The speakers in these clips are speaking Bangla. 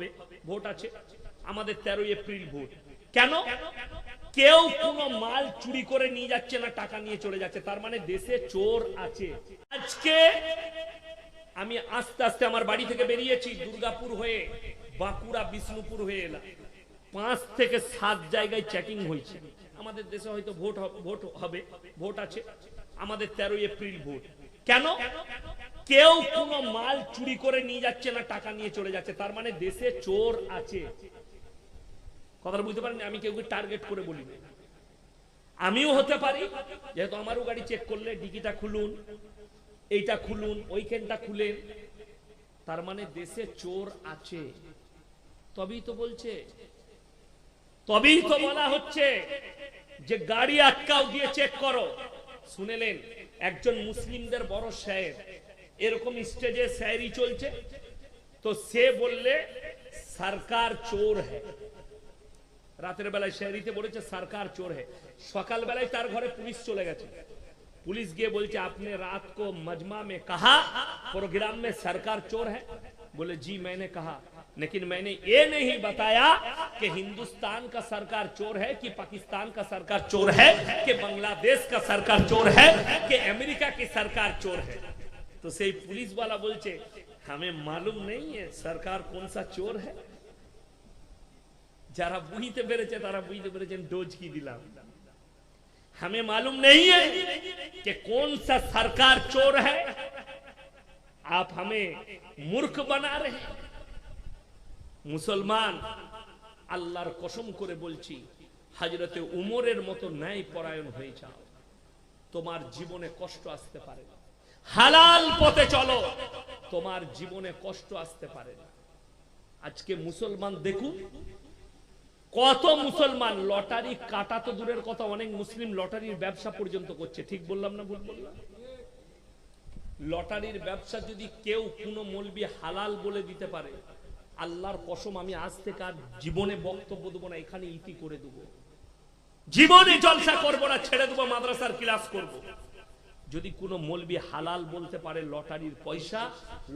হবে, ভোট আছে। আমাদের তেরোই এপ্রিল ভোট। কেন? কেউ কোনো মাল চুরি করে নিয়ে যাচ্ছে না, টাকা নিয়ে চলে যাচ্ছে। তার মানে দেশে চোর আছে। আজকে আমি আস্তে আস্তে আমার বাড়ি থেকে বেরিয়েছি, দুর্গাপুর হয়ে, বাঁকুড়া, বিষ্ণুপুর হয়ে এলাম। পাঁচ থেকে সাত জায়গায় চেকিং হয়েছে। আমাদের দেশে হয়তো ভোট ভোট হবে, ভোট আছে। আমাদের তেরোই এপ্রিল ভোট। কেন? কেউ কোনো মাল চুরি করে নিয়ে যাচ্ছে না, টাকা নিয়ে চলে যাচ্ছে। তার মানে দেশে চোর আছে। কথাটা বুঝতে পারেন আমি কেউ টার্গেট করে বলি আমিও হতে পারি। যেহেতু আমারও গাড়ি চেক করলে, ডিকিটা খুলুন, এইটা খুলুন, ওইখানটা খুলেন। তার মানে দেশে চোর আছে। তবেই তো বলছে। তবেই তো বলা হচ্ছে যে গাড়ি আটকাও দিয়ে চেক করো। শুনেলেন একজন মুসলিমদের বড় শায়ের এরকম স্টেজে শায়েরি চলছে তো সে বললে সরকার চোর হ্যাঁ রাতের বেলায় শায়েরিতে বলেছে সরকার চোর হ্যাঁ সকাল বেলায় তার ঘরে পুলিশ চলে গেছে पुलिस गए बोलते आपने रात को मजमा में कहा प्रोग्राम में सरकार चोर है बोले जी मैंने कहा लेकिन मैंने ये नहीं बताया कि हिंदुस्तान का सरकार चोर है कि पाकिस्तान का सरकार चोर है कि बांग्लादेश का सरकार चोर है कि अमेरिका की सरकार चोर है तो सही पुलिस वाला बोलचे हमें मालूम नहीं है सरकार कौन सा चोर है যারা বুঝতে পেরেছে তারা বুঝতে পেরেছেন ডোজ কি দিলাম हमें मालूम नहीं है कि कौन सा सरकार चोर है आप हमें मूर्ख बना रहे हैं মুসলমান আল্লাহর কসম করে বলছি হাজরতে উমরের মতো ন্যায় পরায়ণ হয়ে যাও তোমার জীবনে কষ্ট আসতে পারে না হালাল পথে চলো। তোমার জীবনে কষ্ট আসতে পারে না। আজকে মুসলমান দেখুন, কত মুসলমান লটারি কাটা তো দূরের কথা, অনেক মুসলিম লটারির ব্যবসা পর্যন্ত করছে। ঠিক বললাম না ভুল বললাম? লটারির ব্যবসা যদি কেউ কোনো মলবি হালাল বলে দিতে পারে, আল্লাহর কসম, আমি আজ থেকে আর জীবনে বক্তব্য দেবো না, এখানে ইতি করে দেবো। জীবনে জলসা করব না, ছেড়ে দেবো, মাদ্রাসার ক্লাস করব। যদি কোনো মলবি হালাল বলতে পারে, লটারির পয়সা,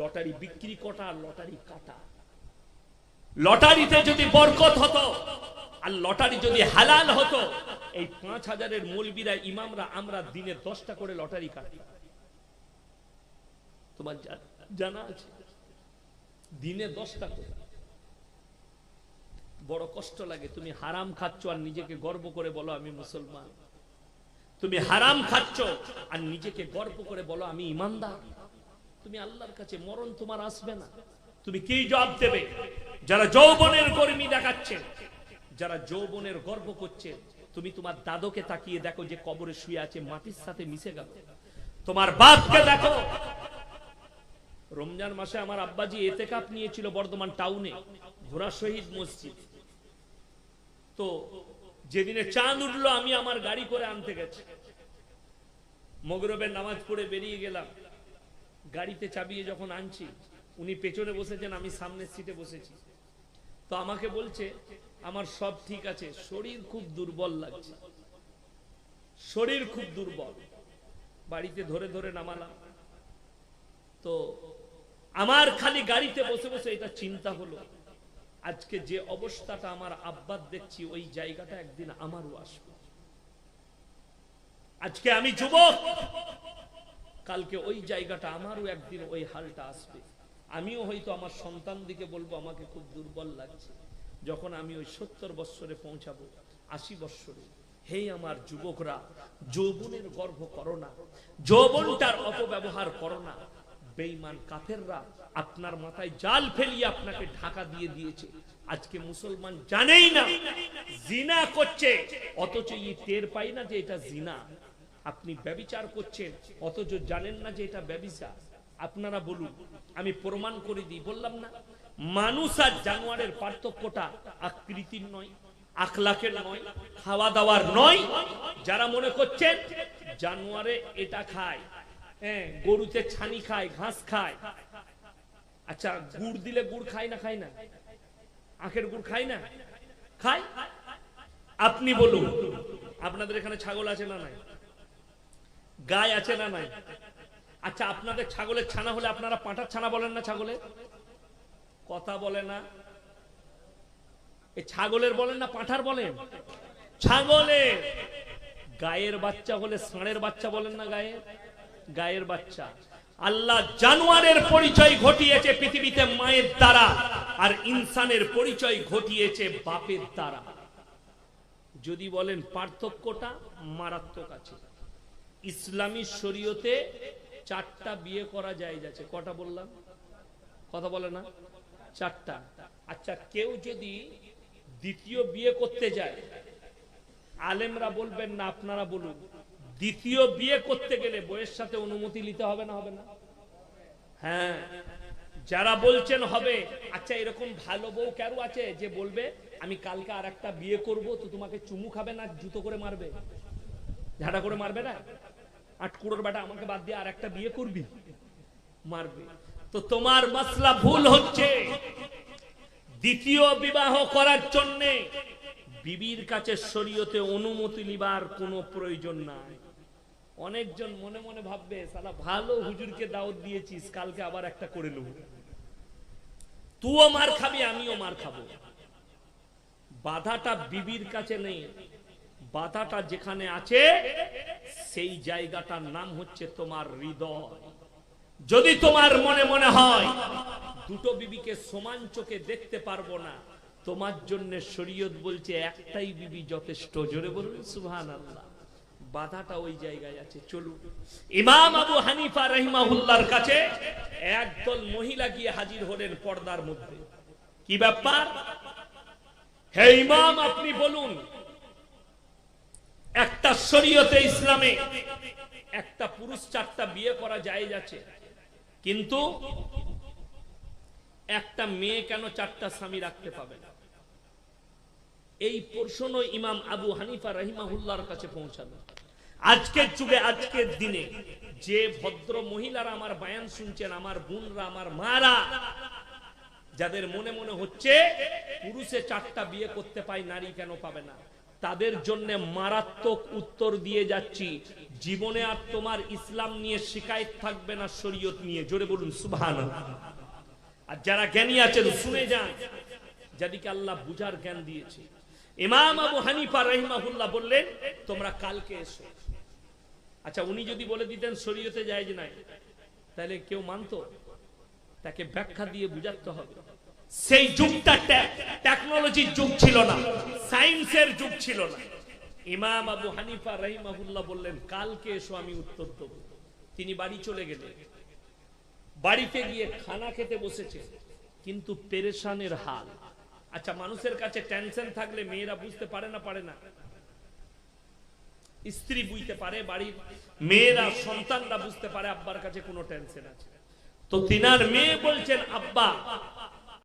লটারি বিক্রি কটা, লটারি কাটা। লটারিতে যদি বরকত হতো আর লটারি যদি হালাল হতো, এই পাঁচ হাজারের মৌলবীরা, ইমামরা, আমরা দিনে দশটা করে লটারি কাটি তোমার জানা আছে? দিনে দশটা করে। বড় কষ্ট লাগে, তুমি হারাম খাচ্ছ আর নিজেকে গর্ব করে বলো, আমি মুসলমান। তুমি হারাম খাচ্ছ। আর নিজেকে গর্ব করে বলো, আমি ইমানদার। তুমি আল্লাহর কাছে মরণ তোমার আসবে না। তুমি কি জবাব দেবে? যারা যৌবনের কর্মী দেখাচ্ছে, যারা যৌবনের গর্ব করছে, তুমি তোমার দাদুকে তাকিয়ে দেখো যে কবরে শুয়ে আছে, মাটির সাথে মিশে গেল। তোমার বাপকে দেখো। রমজান মাসে আমার আব্বাজি এতেকাপ নিয়েছিল বর্ধমান টাউনে, ঘোড়া শহীদ মসজিদ। তো যেদিনে চাঁদ উঠল, আমি আমার গাড়ি করে আনতে গেছি। মগরবের নামাজ পড়ে বেরিয়ে গেলাম। গাড়িতে চাবিয়ে যখন আনছি, উনি পেছনে বসেছেন, আমি সামনের সিটে বসেছি। তো আমাকে বলছে, আমার সব ঠিক আছে, শরীর খুব দুর্বল লাগছে। শরীর খুব দুর্বল। বাড়িতে ধরে ধরে নামালাম। তো আমার খালি গাড়িতে বসে বসে এটা চিন্তা হলো। আজকে যে অবস্থাটা আমার আব্বার দেখছি, ওই জায়গাটা একদিন আমারও আসবে। আজকে আমি যুবক, কালকে ওই জায়গাটা আমারও একদিন ওই হালটা আসবে। আমিও হয়তো আমার সন্তান দিকে বলব, আমাকে খুব দুর্বল লাগছে। যখন আমি ওই সত্তর বৎসরে পৌঁছাবো, আশি বৎসরে, হে আমার যুবকরা, যৌবনের গর্ভ করো না, যৌবনটার অপব্যবহার করো না। বেঈমান কাফেররা আপনার মাথায় জাল ফেলিয়ে আপনাকে ঢাকা দিয়ে দিয়েছে। আজকে মুসলমান জানেই না, জিনা করছে। অথচ ই টের পাই না যে এটা জিনা। আপনি ব্যবিচার করছেন, অথচ জানেন না যে এটা ব্যবিচার আপনারা বলুন, আমি প্রমাণ করে দিই, বললাম না, মানুষ আর জানোয়ারের পার্থক্যটা আকৃতির নয়, আখলাকের নয়, খাওয়া দাওয়ার নয়। যারা মনে করছেন, জানোয়ারে এটা খায় হ্যাঁ গরুতে ছানি খায়, ঘাস খায়। আচ্ছা গুড় দিলে গুড় খায় না খায় না? আখের গুড় খায় না? খায়? আপনি বলুন, আপনাদের এখানে ছাগল আছে না নাই? গায় আছে না নাই? আচ্ছা আপনাদের ছাগলের ছানা হলে আপনারা পাঁঠার ছানা বলেন না ছাগলের? কথা বলে না। এই ছাগলের বলেন না, পাঁঠার বলেন? ছাগলের। গায়ের বাচ্চা হলে ষাঁড়ের বাচ্চা বলেন না গায়ের? গায়ের বাচ্চা। আল্লাহ জানোয়ারের পরিচয় ঘটিয়েছে পৃথিবীতে মায়ের দ্বারা আর ইনসানের পরিচয় ঘটিয়েছে বাপের দ্বারা। যদি বলেন পার্থক্যটা মারাত্মক আছে। ইসলামী শরীয়তে চারটা বিয়ে করা যায় যাচ্ছে। কটা বললাম? কথা বলে না? চারটা। আচ্ছা কেউ যদি দ্বিতীয় বিয়ে করতে যায়, আলেমরা বলবেন না, আপনারা বলুন। দ্বিতীয় বিয়ে করতে গেলে বইয়ের সাথে অনুমতি নিতে হবে না হবে না? হ্যাঁ। যারা বলছেন হবে আচ্ছা এরকম ভালো বউ কেন আছে যে বলবে, আমি কালকে আর একটা বিয়ে করব, তো তোমাকে চুমু খাবে না, জুতো করে মারবে? ঝাড়া করে মারবে না? আটকুড়োর বেটা আমাকে বাদ দিয়ে আর একটা বিয়ে করবি? মারবে। তো তোমার মাসলা ভুল হচ্ছে। দ্বিতীয় বিবাহ করার জন্যে বিবির কাছে শরীয়তে অনুমতি নিবার কোনো প্রয়োজন নাই। অনেকজন মনে মনে ভাববে, সালা ভালো হুজুরকে দাওয়াত দিয়েছিস, কালকে আবার একটা করে নেব। তুইও মার খাবি, আমিও মার খাব। বাধাটা বিবির কাছে নেই, বাধাটা যেখানে আছে, সেই জায়গাটার নাম হচ্ছে তোমার হৃদয়। যদি তোমার মনে মনে হয়, দুটো বিবিকে সমান চোখে দেখতে পারব না, তোমার জন্য শরীয়ত বলছে, একটাই বিবি যথেষ্ট। জোরে বলুন সুহান আল্লাহ বাধাটা ওই জায়গায় আছে, চলুন। ইমাম আবু হানিফা রহিমাহুল্লার কাছে একদল মহিলা গিয়ে হাজির হলেন পর্দার মধ্যে। কি ব্যাপার? হে ইমাম, আপনি বলুন, একটা শরীয়তে ইসলামে একটা পুরুষ চারটা বিয়ে করা যায় যাচ্ছে কিন্তু একটা মেয়ে কেন চারটা স্বামী রাখতে পাবে না? এই প্রশ্ন ইমাম আবু হানিফা রহিমাহুল্লার কাছে পৌঁছালো। আজকের যুগে, আজকের দিনে যে ভদ্র মহিলারা আমার বায়ান শুনছেন, আমার বোনরা, আমার মারা, যাদের মনে মনে হচ্ছে পুরুষে চারটা বিয়ে করতে পায়, নারী কেন পাবে না? তাদের জন্য মারাত্মক উত্তর দিয়ে যাচ্ছি। জীবনে আর তোমার ইসলাম নিয়ে শিকায়ত থাকবে না, শরীয়ত নিয়ে। জোরে বলুন সুভান আর যারা জ্ঞানী আছেন, শুনে যান। যাদেরকে আল্লাহ বুঝার জ্ঞান দিয়েছে। ইমাম আবু হানিফা রহিমাহুল্লাহ বললেন, তোমরা কালকে এসো। আচ্ছা উনি যদি বলে দিতেন শরীয়তে যায় যে নাই, তাহলে কেউ মানতো? তাকে ব্যাখ্যা দিয়ে বুঝাতে হবে। সেই যুগটা টেকনোলজির যুগ ছিল না সায়েন্সের যুগ ছিল না। ইমাম আবু হানিফা রহিমাহুল্লাহ বললেন, কালকে এসো, আমি উত্তর দেব। তিনি বাড়ি চলে গেলেন। বাড়িতে গিয়ে খানা খেতে বসেছে, কিন্তু পেরেশানের হাল। আচ্ছা মানুষের কাছে টেনশন থাকলে মেয়েরা বুঝতে পারে না পারে না। স্ত্রী বুঝতে পারে, বাড়ির মেয়েরা সন্তানরা বুঝতে পারে আব্বার কাছে কোনো টেনশন আছে। তো তিনার মেয়ে বলছেন, আব্বা